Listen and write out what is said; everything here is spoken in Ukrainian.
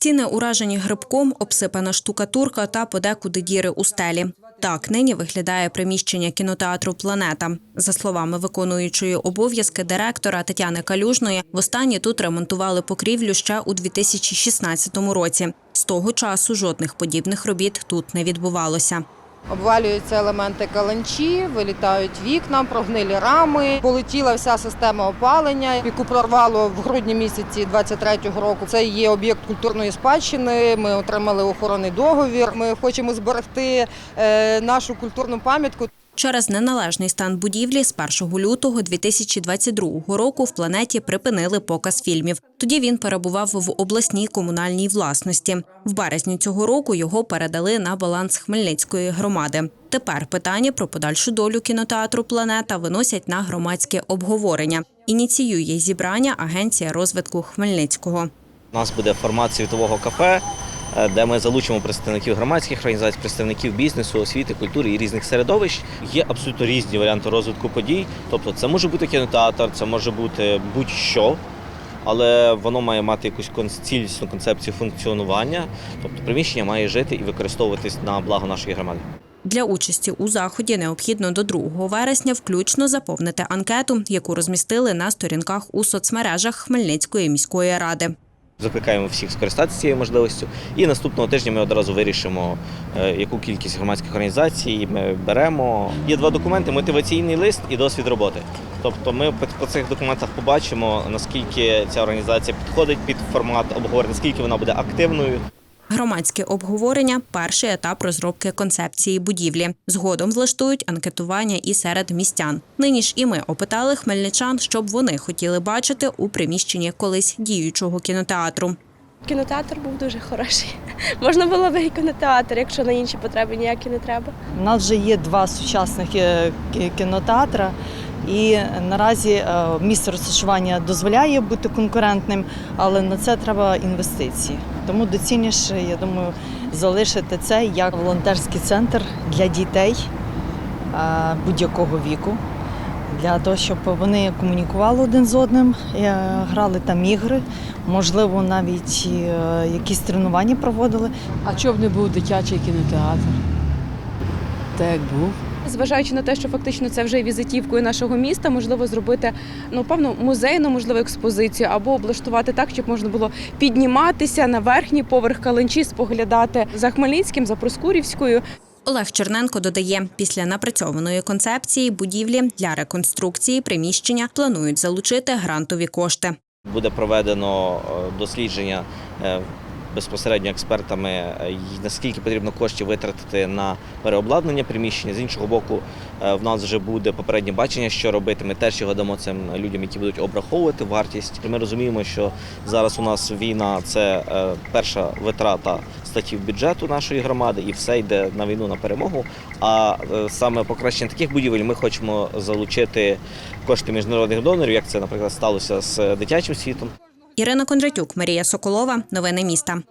Стіни уражені грибком, обсипана штукатурка та подекуди діри у стелі. Так нині виглядає приміщення кінотеатру Планета. За словами виконуючої обов'язки директора Тетяни Калюжної, востаннє тут ремонтували покрівлю ще у 2016 році. З того часу жодних подібних робіт тут не відбувалося. Обвалюються елементи каланчі, вилітають вікна, прогнилі рами. Полетіла вся система опалення, яку прорвало в грудні місяці 23-го року. Це є об'єкт культурної спадщини. Ми отримали охоронний договір. Ми хочемо зберегти е, нашу культурну пам'ятку. Через неналежний стан будівлі з 1 лютого 2022 року в планеті припинили показ фільмів. Тоді він перебував в обласній комунальній власності. В березні цього року його передали на баланс Хмельницької громади. Тепер питання про подальшу долю кінотеатру Планета виносять на громадське обговорення. Ініціює зібрання Агенція розвитку Хмельницького. У нас буде формат світового кафе, де ми залучимо представників громадських організацій, представників бізнесу, освіти, культури і різних середовищ. Є абсолютно різні варіанти розвитку подій. Тобто, це може бути кінотеатр, це може бути будь-що, але воно має мати якусь цілісну концепцію функціонування. Тобто приміщення має жити і використовуватись на благо нашої громади. Для участі у заході необхідно до 2 вересня включно заповнити анкету, яку розмістили на сторінках у соцмережах Хмельницької міської ради. Закликаємо всіх скористатися цією можливістю. І наступного тижня ми одразу вирішимо, е, яку кількість громадських організацій ми беремо. Є два документи: мотиваційний лист і досвід роботи. Тобто, ми по- по цих документах побачимо, наскільки ця організація підходить під формат обговорення, наскільки вона буде активною. Громадське обговорення перший етап розробки концепції будівлі. Згодом влаштують анкетування і серед містян. Нині ж і ми опитали хмельничан, що б вони хотіли бачити у приміщенні колись діючого кінотеатру. Кінотеатр був дуже хороший. Можна було б і кінотеатр, якщо на інші потреби ніякі не треба. У нас вже є два сучасних е, кінотеатри, і наразі е, місце розташування дозволяє бути конкурентним, але на це треба інвестиції. Тому доцільніше, я думаю, залишити це як волонтерський центр для дітей е, будь-якого віку. Для того, щоб вони комунікували один з одним, е, грали там ігри, можливо, навіть якісь тренування проводили. А чого б не був дитячий кінотеатр? Так як був. Зважаючи на те, що фактично це вже є візитівкою нашого міста, можливо зробити ну певно музейну, можливо, експозицію або облаштувати так, щоб можна було підніматися на верхній поверх каленчі, споглядати за Хмельницьким, за Проскурівською. Олег Черненко додає, після напрацьованої концепції будівлі для реконструкції приміщення планують залучити грантові кошти. Буде проведено е, дослідження е, безпосередньо експертами, е, наскільки потрібно коштів витратити на переобладнання приміщення. З іншого боку, е, в нас вже буде попереднє бачення, що робити. Ми теж його дамо цим людям, які будуть обраховувати вартість. Ми розуміємо, що зараз у нас війна це е, перша витрата статтів бюджету нашої громади, і все йде на війну на перемогу. А саме покращення таких будівель ми хочемо залучити кошти міжнародних донорів, як це, наприклад, сталося з дитячим світом. Ірина Кондратюк, Марія Соколова. Новини міста.